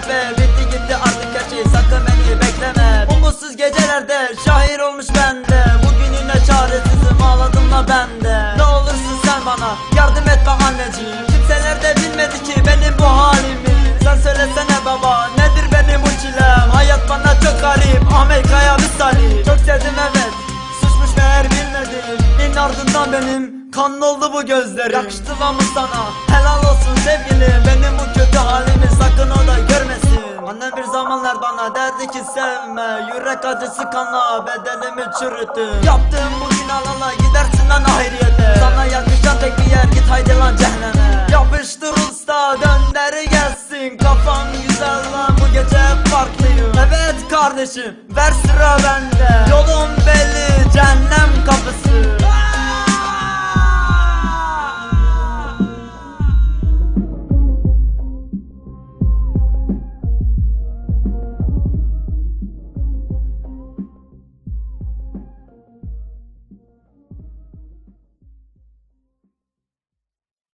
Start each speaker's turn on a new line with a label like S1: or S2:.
S1: kafe Bitti gitti artık her şey sakın beni bekleme. Umutsuz gecelerde şair olmuş bende. Bugününe çaresizim ağladım da bende Ne olursun sen bana yardım et etme anneciğim. Kimseler de bilmedi ki benim bu halimi. Sen söylesene baba nedir benim bu çilem? Hayat bana çok garip Amerika'ya misali Çok sevdim evet suçmuş meğer bilmedim. En ardından benim kanlı oldu bu gözlerim. Yakıştı mı sana? Ki sevme Yürek acısı kanla bedenimi çürüttü Yaptığım bu günahlarla gidersin lan ahiriyete Sana yakışan tek bir yer git haydi lan cehenneme. Yapıştır usta dönderi gelsin. Kafam güzel lan bu gece farklıyım. Evet kardeşim ver sıra bende